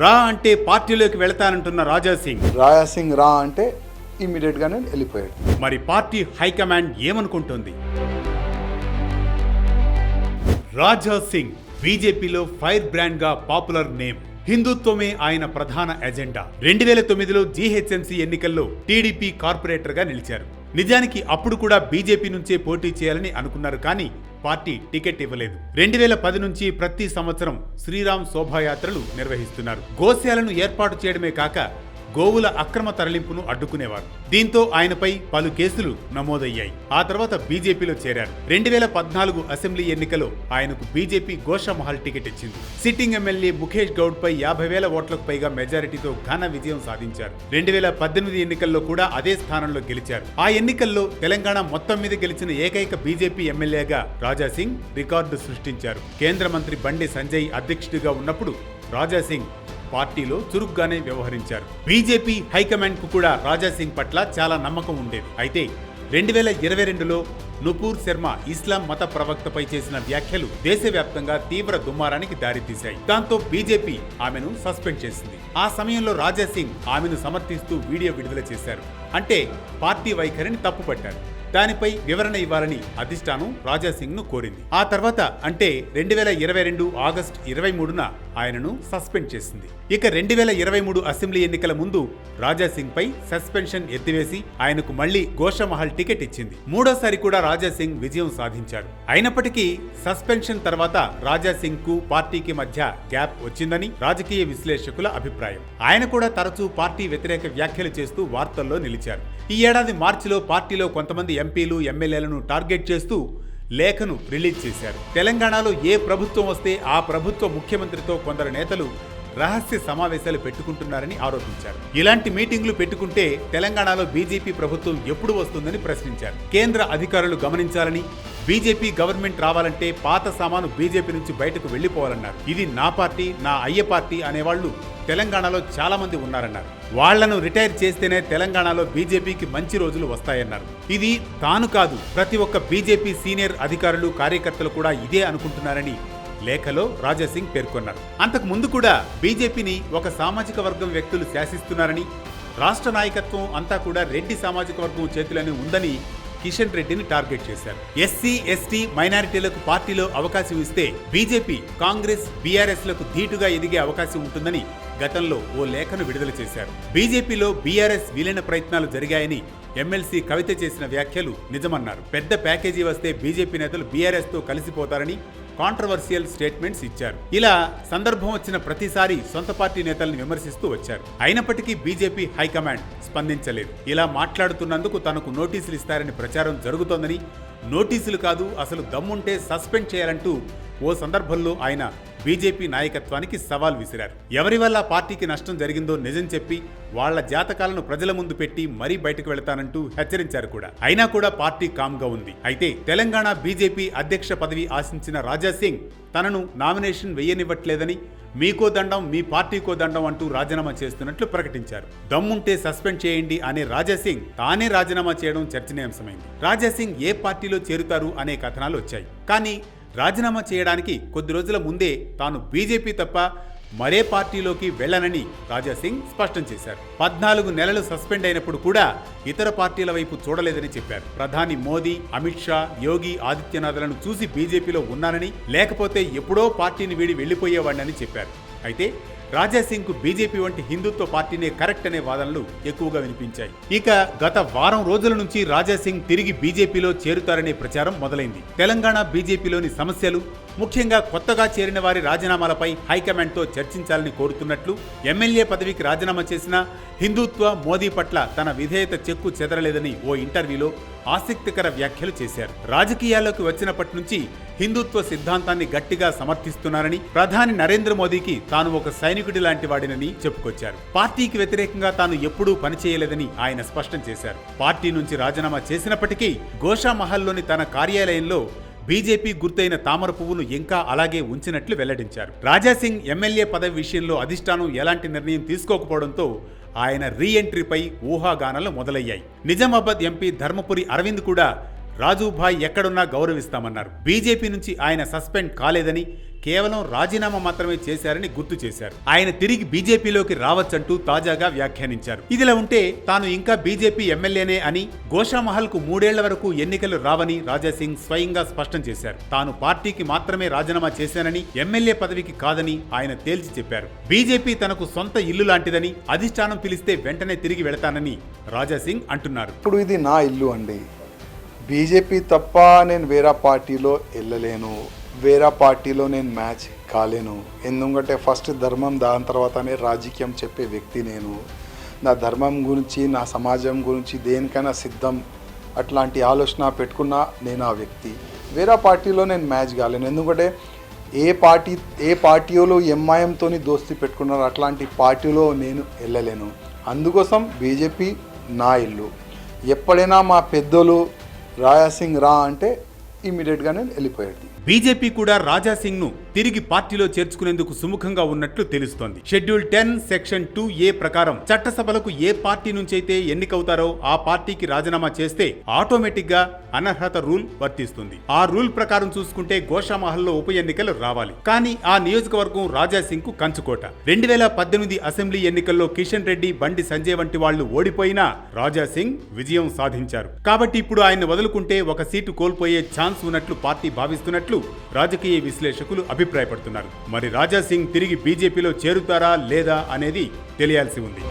రా అంటే పార్టీలోకి వెళతానంటున్న రాజా సింగ్. రాయా సింగ్ రా అంటే ఇమీడియట్గానే వెళ్ళిపోయాడు. మరి పార్టీ హైకమాండ్ ఏమనుకుంటుంది? రాజా సింగ్ బీజేపీలో ఫైర్ బ్రాండ్గా పాపులర్ నేమ్. హిందుత్వమే ఆయన ప్రధాన ఎజెండా. రెండు వేల తొమ్మిదిలో జీహెచ్ఎంసీ ఎన్నికల్లో టీడీపీ కార్పొరేటర్గా నిలిచారు. నిజానికి అప్పుడు కూడా బీజేపీ నుంచే పోటీ చేయాలని అనుకున్నారు కానీ పార్టీ టికెట్ ఇవ్వలేదు. రెండు వేల పది నుంచి ప్రతి సంవత్సరం శ్రీరామ్ శోభాయాత్రలు నిర్వహిస్తున్నారు. గోశాలను ఏర్పాటు చేయడమే కాక గోవుల అక్రమ తరలింపును అడ్డుకునేవారు. దీంతో ఆయనపై పలు కేసులు నమోదయ్యాయి. ఆ తర్వాత బీజేపీలో చేరారు. రెండు వేల పద్నాలుగు అసెంబ్లీ ఎన్నికలో ఆయనకు బీజేపీ గోషామహల్ టికెట్ ఇచ్చింది. సిట్టింగ్ ఎమ్మెల్యే ముఖేష్ గౌడ్ పై యాభై వేల ఓట్లకు పైగా మెజారిటీతో ఘన విజయం సాధించారు. రెండు వేల పద్దెనిమిది ఎన్నికల్లో కూడా అదే స్థానంలో గెలిచారు. ఆ ఎన్నికల్లో తెలంగాణ మొత్తం మీద గెలిచిన ఏకైక బీజేపీ ఎమ్మెల్యేగా రాజా సింగ్ రికార్డు సృష్టించారు. కేంద్ర మంత్రి బండి సంజయ్ అధ్యక్షుడిగా ఉన్నప్పుడు రాజా సింగ్ పార్టీలో చురుగ్గానే వ్యవహరించారు. బీజేపీ హైకమాండ్కు కూడా రాజా సింగ్ పట్ల చాలా నమ్మకం ఉండేది. అయితే రెండు వేల ఇరవై రెండులో నుపూర్ శర్మ ఇస్లాం మత ప్రవక్తపై చేసిన వ్యాఖ్యలు దేశవ్యాప్తంగా తీవ్ర దుమారానికి దారితీశాయి. దాంతో బీజేపీ ఆమెను సస్పెండ్ చేసింది. ఆ సమయంలో రాజా సింగ్ ఆమెను సమర్థిస్తూ వీడియో విడుదల చేశారు. అంటే పార్టీ వైఖరిని తప్పుపట్టారు. దానిపై వివరణ ఇవ్వాలని అధిష్టానం రాజా ను కోరింది. ఆ తర్వాత అంటే రెండు వేల ఇరవై రెండు ఆగస్టు ఇరవై మూడున ఆయనను సస్పెండ్ చేసింది. ఇక రెండు వేల ఇరవై మూడు అసెంబ్లీ ఎన్నికల ముందు రాజాసింగ్ పై సస్పెన్షన్ ఎత్తివేసి ఆయనకు మళ్ళీ గోషమహల్ టికెట్ ఇచ్చింది. మూడోసారి కూడా రాజా సింగ్ విజయం సాధించారు అయినప్పటికీ సస్పెన్షన్ తర్వాత రాజాసింగ్కు పార్టీకి మధ్య గ్యాప్ వచ్చిందని రాజకీయ విశ్లేషకుల అభిప్రాయం. ఆయన కూడా తరచూ పార్టీ వ్యతిరేక వ్యాఖ్యలు చేస్తూ వార్తల్లో నిలిచారు. ఈ ఏడాది మార్చిలో పార్టీలో కొంతమంది ఎంపీలు ఎమ్మెల్యేలను టార్గెట్ చేస్తూ లేఖను రిలీజ్ చేశారు. తెలంగాణలో ఏ ప్రభుత్వం వస్తే ఆ ప్రభుత్వ ముఖ్యమంత్రితో కొందరు నేతలు రహస్య సమావేశాలు పెట్టుకుంటున్నారని ఆరోపించారు. ఇలాంటి మీటింగ్లు పెట్టుకుంటే తెలంగాణలో బీజేపీ ప్రభుత్వం ఎప్పుడు వస్తుందని ప్రశ్నించారు. కేంద్ర అధికారులు గమనించాలని బీజేపీ గవర్నమెంట్ రావాలంటే పాత సామాను బీజేపీ నుంచి బయటకు వెళ్ళిపోవాలన్నారు ఇది నా పార్టీ నా అయ్య పార్టీ అనేవాళ్ళు తెలంగాణలో చాలా మంది ఉన్నారన్నారు. వాళ్ళను రిటైర్ చేస్తేనే తెలంగాణలో బీజేపీకి మంచి రోజులు వస్తాయన్నారు. ఇది తాను కాదు ప్రతి ఒక్క బీజేపీ సీనియర్ అధికారులు కార్యకర్తలు కూడా ఇదే అనుకుంటున్నారని లేఖలో రాజాసింగ్ పేర్కొన్నారు. అంతకు ముందు కూడా బీజేపీని ఒక సామాజిక వర్గం వ్యక్తులు శాసిస్తున్నారని రాష్ట్ర నాయకత్వం అంతా కూడా రెడ్డి సామాజిక వర్గం చేతిలోనే ఉందని కిషన్ రెడ్డిని టార్గెట్ చేశారు. ఎస్సీ ఎస్టీ మైనారిటీలకు పార్టీలో అవకాశం ఇస్తే బీజేపీ కాంగ్రెస్ బీఆర్ఎస్లకు ధీటుగా ఎదిగే అవకాశం ఉంటుందని గతంలో ఓ లేఖను విడుదల చేశారు. బీజేపీలో బీఆర్ఎస్ విలీన ప్రయత్నాలు జరిగాయని ఎమ్మెల్సీ కవిత చేసిన వ్యాఖ్యలు నిజమన్నారు. పెద్ద ప్యాకేజీ వస్తే బీజేపీ నేతలు బీఆర్ఎస్తో కలిసిపోతారని కాంట్రవర్సియల్ స్టేట్మెంట్స్ ఇచ్చారు. ఇలా సందర్భం వచ్చిన ప్రతిసారి సొంత పార్టీ నేతల్ని విమర్శిస్తూ వచ్చారు. అయినప్పటికీ బీజేపీ హైకమాండ్ స్పందించలేదు. ఇలా మాట్లాడుతున్నందుకు తనకు నోటీసులు ఇస్తారని ప్రచారం జరుగుతోందని నోటీసులు కాదు అసలు దమ్ముంటే సస్పెండ్ చేయాలంటూ ఓ సందర్భంలో ఆయన బీజేపీ నాయకత్వానికి సవాల్ విసిరారు. ఎవరి వల్ల పార్టీకి నష్టం జరిగిందో నిజం చెప్పి వాళ్ళ జాతకాలను ప్రజల ముందు పెట్టి మరీ బయటకు వెళతానంటూ హెచ్చరించారు కూడా. అయినా కూడా పార్టీ కామ్గా ఉంది. అయితే తెలంగాణ బీజేపీ అధ్యక్ష పదవి ఆశించిన రాజా సింగ్ తనను నామినేషన్ వేయనివ్వట్లేదని మీకో దండం మీ పార్టీకో దండం అంటూ రాజీనామా చేస్తున్నట్లు ప్రకటించారు. దమ్ముంటే సస్పెండ్ చేయండి అనే రాజాసింగ్ తానే రాజీనామా చేయడం చర్చనీయాంశమైంది. రాజాసింగ్ ఏ పార్టీలో చేరుతారు అనే కథనాలు వచ్చాయి. కానీ రాజీనామా చేయడానికి కొద్ది రోజుల ముందే తాను బీజేపీ తప్ప మరే పార్టీలోకి వెళ్ళనని రాజాసింగ్ స్పష్టం చేశారు. పద్నాలుగు నెలలు సస్పెండ్ అయినప్పుడు కూడా ఇతర పార్టీల వైపు చూడలేదని చెప్పారు. ప్రధాని మోదీ అమిత్ షా యోగి ఆదిత్యనాథ్లను చూసి బీజేపీలో ఉన్నానని లేకపోతే ఎప్పుడో పార్టీని వీడి వెళ్ళిపోయేవాడినని చెప్పారు. అయితే రాజాసింగ్కు బీజేపీ వంటి హిందుత్వ పార్టీనే కరెక్ట్ అనే వాదనలు ఎక్కువగా వినిపించాయి. ఇక గత వారం రోజుల నుంచి రాజాసింగ్ తిరిగి బీజేపీలో చేరుతారనే ప్రచారం మొదలైంది. తెలంగాణ బీజేపీలోని సమస్యలు ముఖ్యంగా కొత్తగా చేరిన వారి రాజీనామాలపై హైకమాండ్తో చర్చించాలని కోరుతున్నట్లు ఎమ్మెల్యే పదవికి రాజీనామా చేసిన హిందుత్వ మోదీ పట్ల తన విధేయత చెక్కు చెదరలేదని ఓ ఇంటర్వ్యూలో ఆసక్తికర వ్యాఖ్యలు చేశారు. రాజకీయాల్లోకి వచ్చినప్పటి నుంచి హిందుత్వ సిద్ధాంతాన్ని గట్టిగా సమర్థిస్తున్నారని ప్రధాని నరేంద్ర మోదీకి తాను ఒక సైనికుడి లాంటి వాడినని చెప్పుకొచ్చారు. పార్టీకి వ్యతిరేకంగా తాను ఎప్పుడూ పనిచేయలేదని ఆయన స్పష్టం చేశారు. పార్టీ నుంచి రాజీనామా చేసినప్పటికీ గోషామహల్లోని తన కార్యాలయంలో బీజేపీ గుర్తైన తామర పువ్వును ఇంకా అలాగే ఉంచినట్లు వెల్లడించారు. రాజాసింగ్ ఎమ్మెల్యే పదవి విషయంలో అధిష్టానం ఎలాంటి నిర్ణయం తీసుకోకపోవడంతో ఆయన రీఎంట్రీపై ఊహాగానాలు మొదలయ్యాయి. నిజామాబాద్ ఎంపీ ధర్మపురి అరవింద్ కూడా రాజుభాయ్ ఎక్కడున్నా గౌరవిస్తామన్నారు. బీజేపీ నుంచి ఆయన సస్పెండ్ కాలేదని కేవలం రాజీనామా మాత్రమే చేశారని గుర్తు చేశారు. ఆయన తిరిగి బీజేపీలోకి రావచ్చంటూ తాజాగా వ్యాఖ్యానించారు. ఇదిలా ఉంటే తాను ఇంకా బీజేపీ ఎమ్మెల్యేనే అని గోషామహల్కు మూడేళ్ళ వరకు ఎన్నికలు రావని రాజాసింగ్ స్వయంగా స్పష్టం చేశారు. తాను పార్టీకి మాత్రమే రాజీనామా చేశానని ఎమ్మెల్యే పదవికి కాదని ఆయన తేల్చి చెప్పారు. బీజేపీ తనకు సొంత ఇల్లు లాంటిదని అధిష్టానం పిలిస్తే వెంటనే తిరిగి వెళతానని రాజాసింగ్ అంటున్నారు. ఇప్పుడు ఇది నా ఇల్లు అండి. బీజేపీ తప్ప నేను వేరే పార్టీలో వెళ్ళలేను వేరే పార్టీలో నేను మ్యాచ్ కాలేను. ఎందుకంటే ఫస్ట్ ధర్మం దాని తర్వాతనే రాజకీయం చెప్పే వ్యక్తి నేను. నా ధర్మం గురించి నా సమాజం గురించి దేనికైనా సిద్ధం అట్లాంటి ఆలోచన పెట్టుకున్న నేను ఆ వ్యక్తి. వేరే పార్టీలో నేను మ్యాచ్ కాలేను. ఎందుకంటే ఏ పార్టీ ఏ పార్టీలో ఎంఐఎంతో దోస్తీ పెట్టుకున్నారు అట్లాంటి పార్టీలో నేను వెళ్ళలేను. అందుకోసం బీజేపీ నా ఇల్లు. ఎప్పుడైనా మా పెద్దలు రాయాసింగ్ రా అంటే ఇమీడియట్గా నేను వెళ్ళిపోయేది. బీజేపీ కూడా రాజాసింగ్ను తిరిగి పార్టీలో చేర్చుకునేందుకు సుముఖంగా ఉన్నట్లు తెలుస్తోంది. Schedule ten section two A ప్రకారం చట్టసభలకు ఏ పార్టీ నుంచైతే ఎన్నికవుతారో ఆ పార్టీకి రాజీనామా చేస్తే ఆటోమేటిక్గా అనర్హత రూల్ వర్తిస్తుంది. ఆ రూల్ ప్రకారం చూసుకుంటే గోషామహల్లో ఉప ఎన్నికలు రావాలి. కానీ ఆ నియోజకవర్గం రాజాసింగ్కు కంచుకోట. రెండు వేల పద్దెనిమిది అసెంబ్లీ ఎన్నికల్లో కిషన్ రెడ్డి బండి సంజయ్ వంటి వాళ్ళు ఓడిపోయినా రాజాసింగ్ విజయం సాధించారు. కాబట్టి ఇప్పుడు ఆయన వదులుకుంటే ఒక సీటు కోల్పోయే ఛాన్స్ ఉన్నట్లు పార్టీ భావిస్తున్నట్లు రాజకీయ విశ్లేషకులు అభిప్రాయపడుతున్నారు. మరి రాజాసింగ్ తిరిగి బీజేపీలో చేరుతారా లేదా అనేది తెలియాల్సి ఉంది.